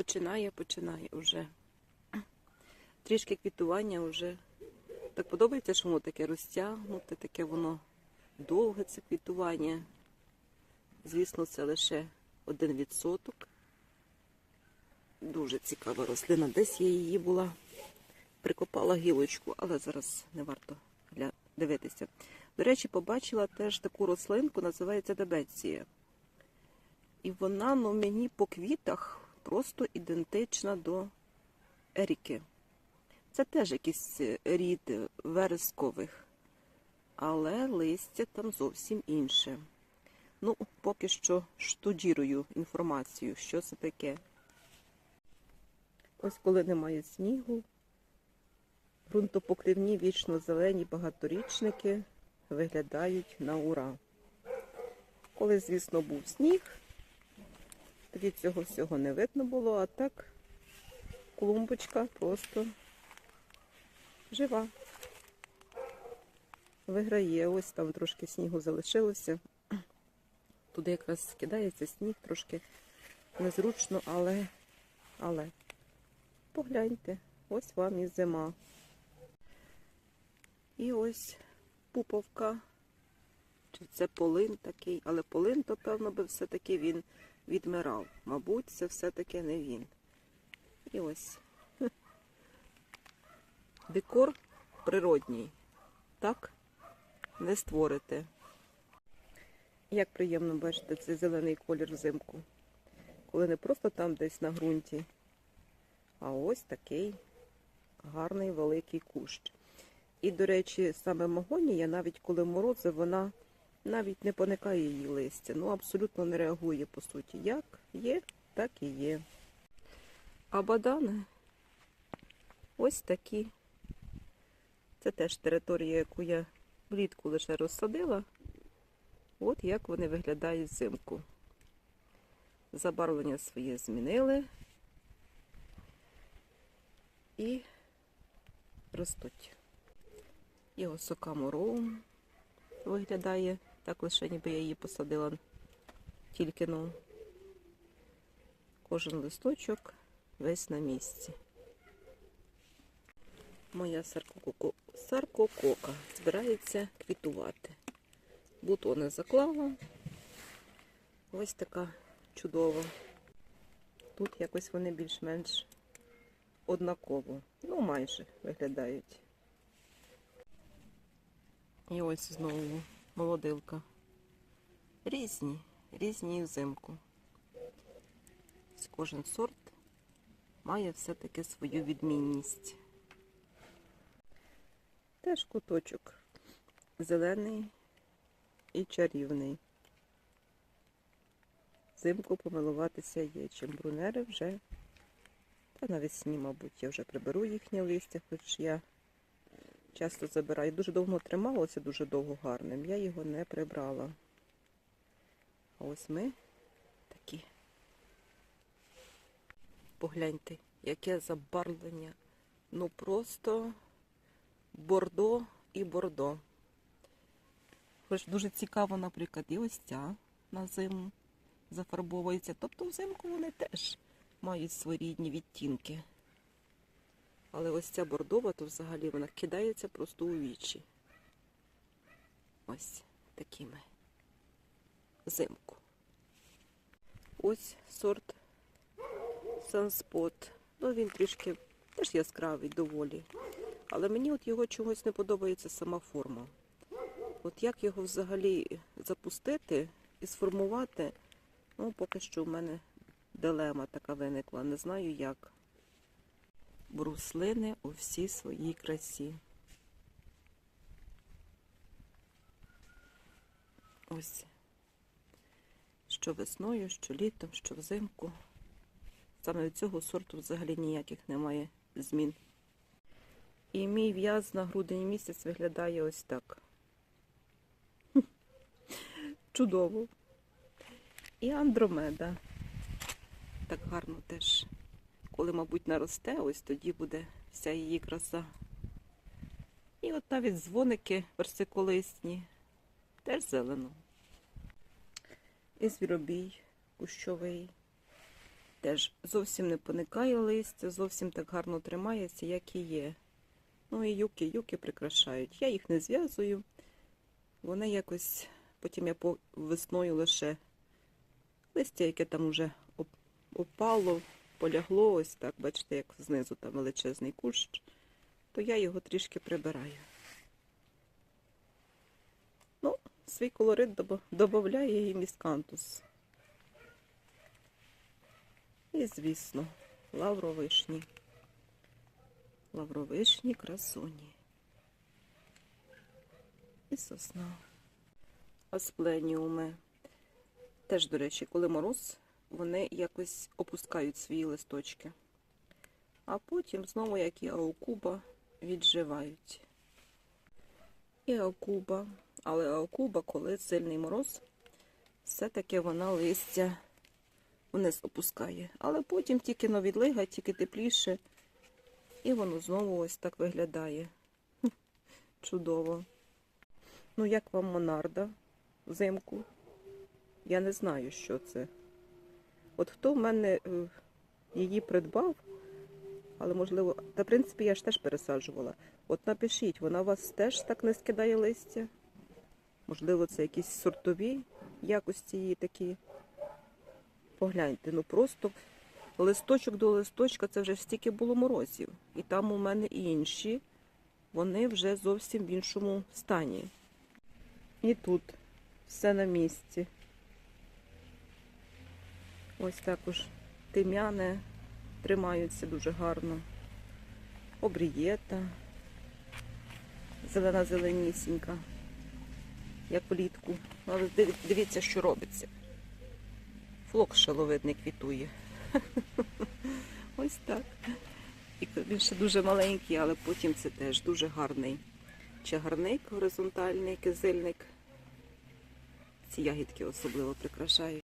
починає, починає вже. Трішки квітування вже. Так подобається, що воно таке розтягнуте, таке воно довге це квітування. Звісно, це лише один відсоток. Дуже цікава рослина. Десь я її була, прикопала гілочку, але зараз не варто дивитися. До речі, побачила теж таку рослинку, називається дебеція. І вона ну, мені по квітах просто ідентична до еріки. Це теж якийсь е, рід верескових, але листя там зовсім інше. Ну, поки що штудірую інформацію, що це таке. Ось коли немає снігу, ґрунтопокривні вічно зелені багаторічники виглядають на ура. Коли, звісно, був сніг, тоді цього всього не видно було, а так клумбочка просто жива. Виграє, ось там трошки снігу залишилося. Туди якраз скидається сніг, трошки незручно, але, але погляньте, ось вам і зима. І ось пуповка. Чи це полин такий, але полин, то певно би все-таки він відмирав. Мабуть, це все-таки не він. І ось декор природній. Так не створите. Як приємно бачити цей зелений колір взимку. Коли не просто там десь на ґрунті, а ось такий гарний великий кущ. І, до речі, саме магонія, навіть коли морози, вона навіть не поникає її листя. Ну, абсолютно не реагує, по суті. Як є, так і є. А бадани ось такі. Це теж територія, яку я влітку лише розсадила. От як вони виглядають взимку. Забарвлення своє змінили і ростуть. І осока мороу виглядає так лише, ніби я її посадила тільки ну. Кожен листочок весь на місці. Моя саркоко- саркокока збирається квітувати. Бутони заклала. Ось така чудова. Тут якось вони більш-менш однаково. Ну, майже виглядають. І ось знову молодилка. Різні, різні взимку. Кожен сорт має все-таки свою відмінність. Теж куточок зелений і чарівний. Взимку помилуватися є чим брунери вже. Та навесні, мабуть, я вже приберу їхнє листя, хоч я часто забираю. Дуже давно трималося, дуже довго гарним. Я його не прибрала. А ось ми такі. Погляньте, яке забарвлення. Ну просто бордо і бордо. Хоч дуже цікаво, наприклад, і ось ця на зиму зафарбовується. Тобто взимку вони теж мають своєрідні відтінки. Але ось ця бордова, то взагалі вона кидається просто у вічі. Ось такими. Зимку. Ось сорт Sunspot. Ну, він трішки теж яскравий доволі. Але мені от його чогось не подобається сама форма. От як його взагалі запустити і сформувати, ну, поки що в мене дилема така виникла. Не знаю як. Бруслини у всій своїй красі. Ось. Що весною, що літом, що взимку. Саме від цього сорту взагалі ніяких немає змін. І мій в'яз на грудень місяць виглядає ось так. Чудово. І андромеда. Так гарно теж. Коли, мабуть, наросте, ось тоді буде вся її краса. І от навіть дзвоники персиколисні. Теж зелено. І звіробій кущовий. Теж зовсім не поникає листя, зовсім так гарно тримається, як і є. Ну і юки, юки прикрашають. Я їх не зв'язую. Вони якось, потім я весною лише листя, яке там уже оп- опало, полягло, ось так, бачите, як знизу там величезний кущ, то я його трішки прибираю. Ну, свій колорит додає і міскантус. І, звісно, лавровишні. Лавровишні красуні. І сосна. Аспленіуми. Теж, до речі, коли мороз, вони якось опускають свої листочки. А потім знову, як і аокуба, відживають. І аокуба. Але аокуба, коли сильний мороз, все-таки вона листя вниз опускає. Але потім тільки но відлига, тільки тепліше, і воно знову ось так виглядає. Чудово. Ну, як вам Монарда взимку? Я не знаю, що це. От хто в мене е, її придбав, але можливо, та в принципі я ж теж пересаджувала. От напишіть, вона у вас теж так не скидає листя? Можливо, це якісь сортові якості її такі. Погляньте, ну просто листочок до листочка це вже стільки було морозів. І там у мене інші, вони вже зовсім в іншому стані. І тут все на місці. Ось також тим'яне тримаються дуже гарно. Обрієта, зелена зеленісінька, як влітку. Але дивіться, що робиться. Флок шаловидний квітує. Ось так. І він ще дуже маленький, але потім це теж дуже гарний чагарник горизонтальний, кизильник. Ці ягідки особливо прикрашають.